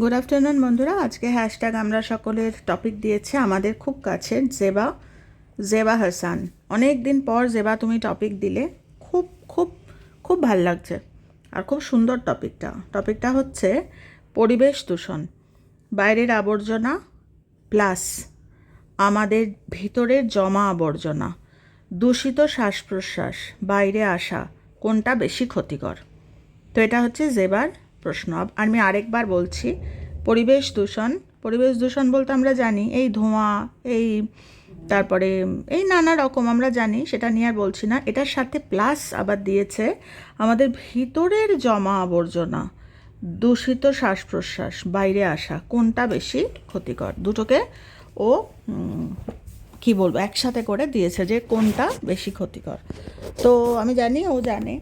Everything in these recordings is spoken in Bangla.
গুড আফটারনুন বন্ধুরা। আজকে হ্যাশট্যাগ আমরা সকলের টপিক দিয়েছে আমাদের খুব কাছের জেবা জেবা হাসান। অনেক দিন পর জেবা তুমি টপিক দিলে। খুব খুব খুব ভালো লাগছে। আর খুব সুন্দর টপিকটা টপিকটা হচ্ছে পরিবেশ দূষণ, বাইরের আবর্জনা প্লাস আমাদের ভিতরের জমা আবর্জনা, দূষিত শ্বাস প্রশ্বাস বাইরে আসা, কোনটা বেশি ক্ষতিকর? তো এটা হচ্ছে জেবার প্রশ্ন। আমি আরেকবার বলছি, পরিবেশ দূষণ পরিবেশ দূষণ বলতে আমরা জানি, এই ধোঁয়া, এই তারপরে এই নানা রকম আমরা জানি, সেটা নিয়ে আর বলছি না। এটার সাথে প্লাস আবার দিয়েছে আমাদের ভিতরের জমা আবর্জনা, দূষিত শ্বাস প্রশ্বাস বাইরে আসা, কোনটা বেশি ক্ষতিকর? দুটোকে ও কি বলব, একসাথে করে দিয়েছে যে কোনটা বেশি ক্ষতিকর। তো আমি জানি, ও জানে,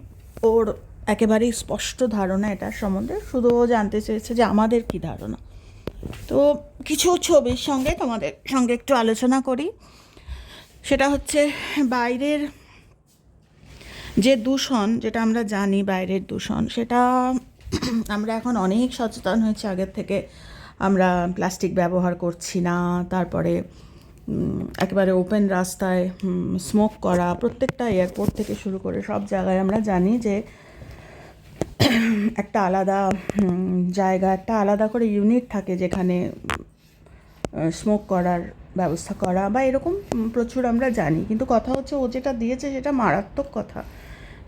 ওর একেবারেই স্পষ্ট ধারণা এটার সম্বন্ধে। শুধু জানতে চেয়েছে যে আমাদের কি ধারণা। তো কিছু ছবির সঙ্গে তোমাদের সঙ্গে একটু আলোচনা করি। সেটা হচ্ছে বাইরের যে দূষণ, যেটা আমরা জানি বাইরের দূষণ, সেটা আমরা এখন অনেক সচেতন হয়েছি। আগের থেকে আমরা প্লাস্টিক ব্যবহার করছি না, তারপরে একেবারে ওপেন রাস্তায় স্মোক করা, প্রত্যেকটা এয়ারপোর্ট থেকে শুরু করে সব জায়গায় আমরা জানি যে একটা আলাদা জায়গা, একটা আলাদা করে ইউনিট থাকে যেখানে স্মোক করার ব্যবস্থা করা বা এরকম প্রচুর আমরা জানি। কিন্তু কথা হচ্ছে ও যেটা দিয়েছে সেটা মারাত্মক কথা।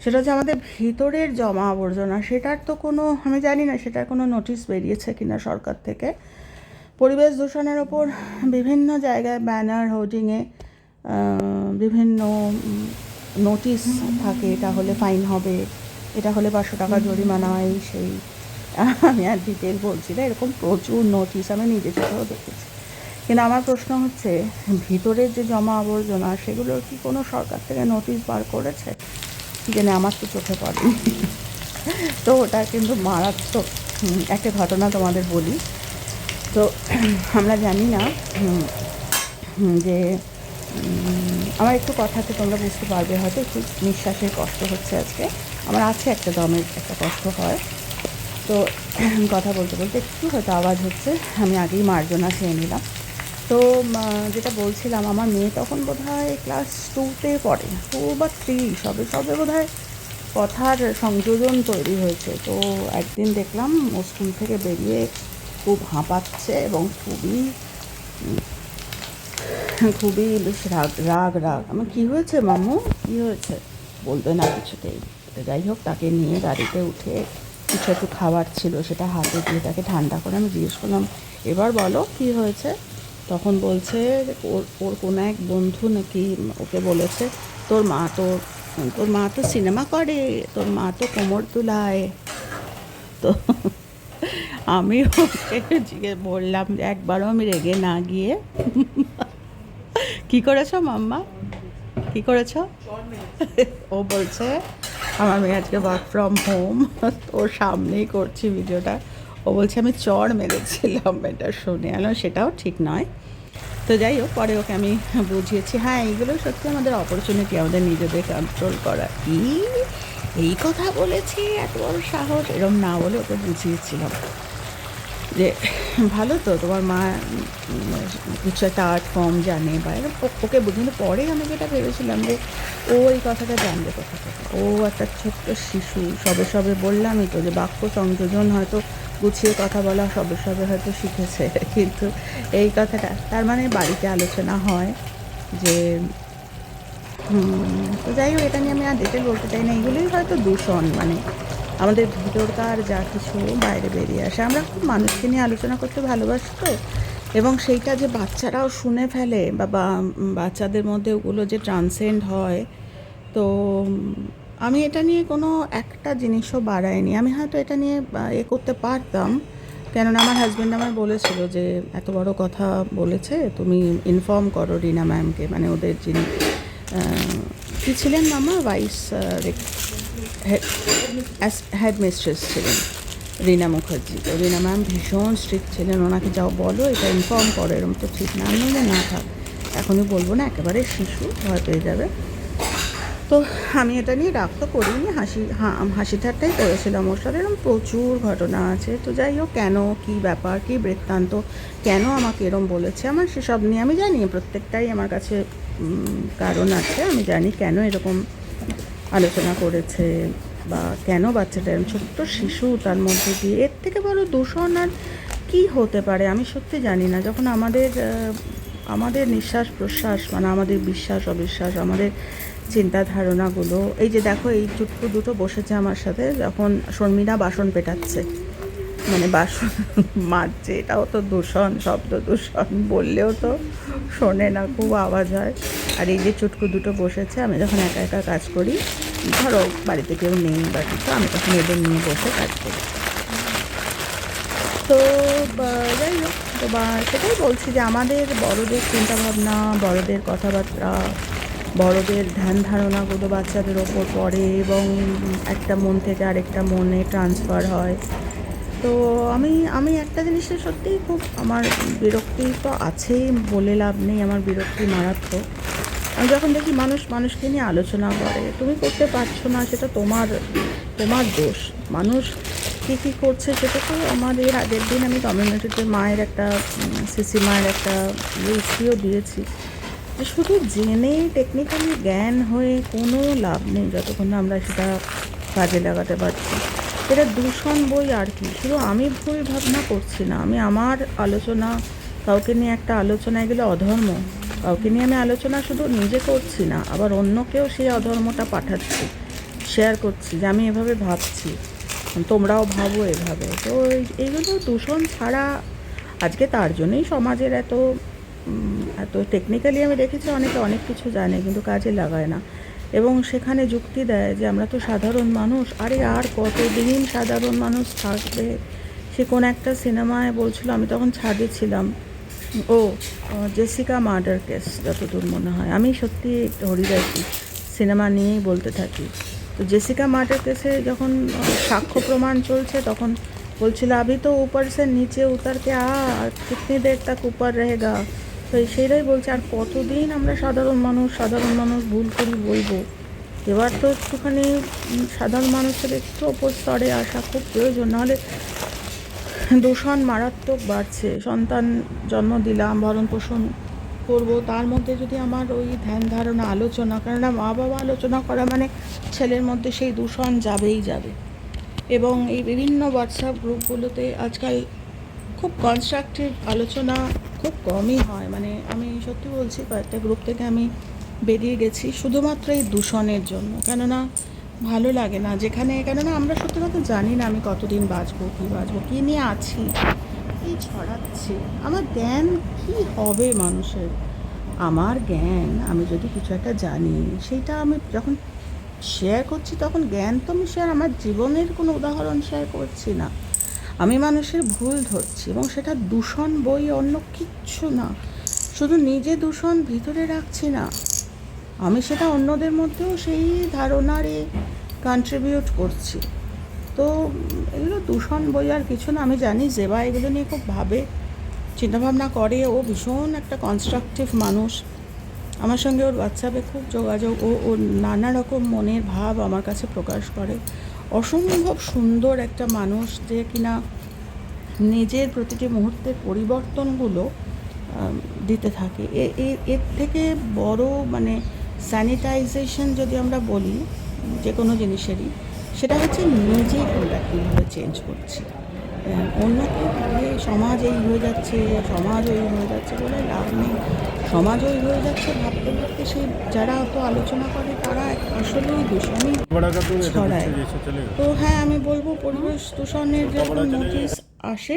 সেটা হচ্ছে আমাদের ভিতরের জমা আবর্জনা, সেটার তো কোনো, আমি জানি না সেটার কোনো নোটিশ বেরিয়েছে কিনা সরকার থেকে। পরিবেশ দূষণের ওপর বিভিন্ন জায়গায় ব্যানার হোর্ডিংয়ে বিভিন্ন নোটিশ থাকে এটা হলে ফাইন হবে। এটা হলে পাঁচশো টাকা জরিমানা হয় সেই আমি আর ডিটেল বলছি না এরকম প্রচুর নোটিশ আমি নিজে চোখেও দেখেছি। কিন্তু আমার প্রশ্ন হচ্ছে ভিতরের যে জমা আবর্জনা সেগুলোর কি কোনো সরকার থেকে নোটিশ বার করেছে? জানি আমার তো চোখে পড়েনি। তো ওটা কিন্তু মারাত্মক একটা ঘটনা তোমাদের বলি। তো আমরা জানি না যে আমার একটু কথাতে তোমরা বুঝতে পারবে হয়তো একটু নিঃশ্বাসের কষ্ট হচ্ছে আজকে। আমার আছে একটা দমের একটা কষ্ট হয়। তো কথা বলতে বলতে একটু হয়তো আওয়াজ হচ্ছে, আমি আগেই মার্জনা খেয়ে নিলাম। তো যেটা বলছিলাম, আমার মেয়ে তখন বোধ হয় ক্লাস টুতে পড়ে টু বা থ্রি সবে সবে বোধ হয় কথার সংযোজন তৈরি হয়েছে। তো একদিন দেখলাম ও স্কুল থেকে বেরিয়ে খুব হাঁপাচ্ছে এবং খুবই খুবই বেশ রাগ রাগ রাগ। আমার কী হয়েছে মামু কী হয়েছে? বলবে না কিছুতেই। যাই হোক, তাকে নিয়ে গাড়িতে উঠে কিছু একটু খাবার ছিল সেটা হাতে দিয়ে তাকে ঠান্ডা করে আমি জিজ্ঞেস করলাম, এবার বলো কী হয়েছে? তখন বলছে ওর ওর কোনো এক বন্ধু নাকি ওকে বলেছে, তোর মা তো, তোর মা তো সিনেমা করে, তোর মা তো কোমর তুলায়। তো আমি ওকে জিজ্ঞেস বললাম যে, একবারও আমি রেগে না গিয়ে কি করেছ মাম্মা? কি করেছ? ও বলছে আমার মেয়ে আজকে ওয়ার্ক ফ্রম হোম ওর সামনেই করছি ভিডিওটা ও বলছে, আমি চর মেরেছিলাম এটা শুনে। আলো সেটাও ঠিক নয়। তো যাই হোক, পরে ওকে আমি বুঝিয়েছি হ্যাঁ এইগুলো সত্যি আমাদের অপরচুনিটি আমাদের নিজেদের কন্ট্রোল করা। কি? এই কথা বলেছি, এত বড় সাহস? এরম না বলে ওকে বুঝিয়েছিলাম। যে, ভালো তো, তোমার মা কিছু একটা আর্ট ফর্ম জানে বা ওকে কিন্তু পরে আমি যেটা ভেবেছিলাম যে, ও এই কথাটা জানবে কোথা থেকে। ও একটা ছোট্ট শিশু, সবে সবে বললামই তো যে, বাক্য সংযোজন হয়তো গুছিয়ে কথা বলা সবে সবে হয়তো শিখেছে, কিন্তু এই কথাটা, তার মানে বাড়িতে আলোচনা হয় যে তো যাই হোক, এটা নিয়ে আমি আর ডিটেল বলতে চাই না, এগুলোই হয়তো দূষণ মানে আমাদের ভিতরকার যা কিছু বাইরে বেরিয়ে আসে, আমরা খুব মানুষকে নিয়ে আলোচনা করতে ভালোবাসি তো। এবং সেইটা যে বাচ্চারাও শুনে ফেলে বা বাচ্চাদের মধ্যে ওগুলো যে ট্রান্সেন্ড হয়, তো আমি এটা নিয়ে কোনো একটা জিনিসও বাড়াইনি। আমি হয়তো এটা নিয়ে এ করতে পারতাম। কেননা আমার হাজব্যান্ড আমার বলেছিল যে, এত বড় কথা বলেছে, তুমি ইনফর্ম করো রিনা ম্যামকে মানে ওদের যিনি কি ছিলেন মামা? ভাইস হেড মিস্ট্রেস ছিলেন রিনা মুখার্জি। তো রিনা ম্যাম ভীষণ স্ট্রিক্ট ছিলেন। ওনাকে যাও বলো, এটা ইনফর্ম করো, এরকম তো ঠিক না। নিলে না, থাক। এখনই বলব না, একেবারে শিশু, ভয় পেয়ে যাবে। তো আমি এটা নিয়ে রাগ তো করিনি, হাসি হাসি ঠাট্টাই করেছিলাম ওর সাথে। এরকম প্রচুর ঘটনা আছে। তো যাই হোক, কেন, কী ব্যাপার, কী বৃত্তান্ত, কেন আমাকে এরম বলেছে? আমার সেসব নিয়ে আমি জানি, প্রত্যেকটাই আমার কাছে কারণ আছে। আমি জানি কেন এরকম আলোচনা করেছে বা কেন বাচ্চাটা এরকম ছোট্ট শিশু তার মধ্যে দিয়ে এর থেকে বড় দূষণ আর কী হতে পারে? আমি সত্যি জানি না। যখন আমাদের আমাদের নিঃশ্বাস প্রশ্বাস মানে আমাদের বিশ্বাস, অবিশ্বাস, আমাদের চিন্তা ধারণাগুলো এই যে দেখো এই চুটকু দুটো বসেছে আমার সাথে, যখন শর্মিলা বাসন পেটাচ্ছে মানে বাসন মাজছে, এটাও তো দূষণ, শব্দ দূষণ, বললেও তো শোনে না, খুব আওয়াজ হয়। আর এই যে চুটকু দুটো বসেছে, আমি যখন একা একা কাজ করি, ধরো বাড়িতে কেউ নেই বা কিছু, আমি তখন এদের নিয়ে বসে কাজ করি। তো যাই হোক, তো বা, সেটাই বলছি যে আমাদের বড়দের চিন্তাভাবনা, বড়দের কথাবার্তা, বড়দের ধ্যান ধারণাগুলো বাচ্চাদের ওপর পড়ে এবং একটা মন থেকে আরেকটা মনে ট্রান্সফার হয়। তো আমি আমি একটা জিনিসে সত্যিই খুব, আমার বিরক্তি তো আছেই বলে লাভ নেই, আমার বিরক্তি মারাত্মক। আমি যখন দেখি মানুষ, মানুষকে নিয়ে আলোচনা করে, তুমি করতে পারছ না, সেটা তোমার তোমার দোষ। মানুষ কী কী করছে সেটা তো আমার এর আগের দিন আমি কমিউনিটিতে মায়ের একটা সিসি মায়ের একটা রেসিও দিয়েছি। শুধু জেনে টেকনিক্যালি জ্ঞান হয়ে কোনো লাভ নেই, যতক্ষণ না আমরা সেটা কাজে লাগাতে পারছি। এটা দূষণ বই আর কি। শুধু আমি ভুল ভাবনা করছি না, আমি আমার আলোচনা, কাউকে নিয়ে একটা আলোচনায় গেলে অধর্ম। কাউকে নিয়ে আমি আলোচনা শুধু নিজে করছি না, আবার অন্যকেও সেই অধর্মটা পাঠাচ্ছি শেয়ার করছি যে আমি এভাবে ভাবছি। তোমরাও ভাবো এভাবে। তো এইগুলো দূষণ ছাড়া আজকে তার জন্যই সমাজের এত এত টেকনিক্যালি আমি দেখেছি অনেকে অনেক কিছু জানে, কিন্তু কাজে লাগায় না। এবং সেখানে যুক্তি দেয় যে আমরা তো সাধারণ মানুষ। আরে আর কতদিন সাধারণ মানুষ থাকবে? সে কোন একটা সিনেমায় বলছিল, আমি তখন ছাদে ছিলাম। ও জেসিকা মার্ডার কেস যতদূর মনে হয়। আমি সত্যি হরিদাসী সিনেমা নিয়েই বলতে থাকি। তো জেসিকা মার্ডার কেসে যখন সাক্ষ্য প্রমাণ চলছে, তখন বলছিল, আবি তো উপর সে নিচে উতার কে আর কিতনি দের তাক উপর রহেগা? তো সেটাই বলছে, আর কতদিন আমরা সাধারণ মানুষ সাধারণ মানুষ ভুল করি বলব এবার তো একটুখানি সাধারণ মানুষের একটু ওপর স্তরে আসা খুব প্রয়োজন, নাহলে দূষণ মারাত্মক বাড়ছে। সন্তান জন্ম দিলাম, ভরণ পোষণ করব, তার মধ্যে যদি আমার ওই ধ্যান ধারণা, আলোচনা, কেননা মা বাবা আলোচনা করা মানে ছেলের মধ্যে সেই দূষণ যাবেই যাবে। এবং এই বিভিন্ন হোয়াটসঅ্যাপ গ্রুপগুলোতে আজকাল খুব কনস্ট্রাকটিভ আলোচনা খুব কমই হয়। মানে আমি সত্যি বলছি, কয়েকটা গ্রুপ থেকে আমি বেরিয়ে গেছি শুধুমাত্র এই দূষণের জন্য। কেননা ভালো লাগে না। যেখানে, কেননা আমরা সত্যি কথা জানি না আমি কতদিন বাঁচবো, কী বাঁচবো, কী নিয়ে আছি, কী ছড়াচ্ছে। আমার জ্ঞান কী হবে মানুষের? আমার জ্ঞান, আমি যদি কিছু একটা জানি, সেইটা আমি যখন শেয়ার করছি, তখন জ্ঞান তো আমি শেয়ার আমার জীবনের কোনো উদাহরণ শেয়ার করছি না। আমি মানুষের ভুল ধরছি এবং সেটা দূষণ বই অন্য কিচ্ছু না। শুধু নিজে দূষণ ভিতরে রাখছি না। আমি সেটা অন্যদের মধ্যেও সেই ধারণারে কন্ট্রিবিউট করছি। তো এগুলো দূষণ বই আর কিছু না। আমি জানি জেবা এগুলো নিয়ে খুব ভাবে চিন্তাভাবনা করে। ও ভীষণ একটা কনস্ট্রাকটিভ মানুষ। আমার সঙ্গে ওর হোয়াটসঅ্যাপে খুব যোগাযোগ ও ওর নানা রকম মনের ভাব আমার কাছে প্রকাশ করে। অসম্ভব সুন্দর একটা মানুষ যে কিনা নিজের প্রতিটি মুহূর্তের পরিবর্তনগুলো দিতে থাকে। এর থেকে বড় মানে স্যানিটাইজেশন যদি আমরা বলি, যে কোনো জিনিসেরই, সেটা হচ্ছে নিজেই আমরা কীভাবে চেঞ্জ করছি। হ্যাঁ, অন্যকে বলে সমাজ এই হয়ে যাচ্ছে সমাজ ওই হয়ে যাচ্ছে বলে লাভ নেই। সমাজ ওই হয়ে যাচ্ছে ভাবতে ভাবতে সেই যারা অত আলোচনা করে তারা আসলেই দূষণই ছড়ায়। তো হ্যাঁ আমি বলব পরিবেশ দূষণের যখন নোটিস আসে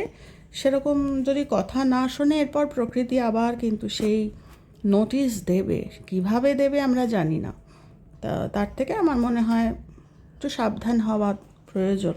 সেরকম যদি কথা না শোনে এরপর প্রকৃতি আবার কিন্তু সেই নোটিস দেবে। কীভাবে দেবে আমরা জানি না। তা তার থেকে আমার মনে হয় একটু সাবধান হওয়া প্রয়োজন।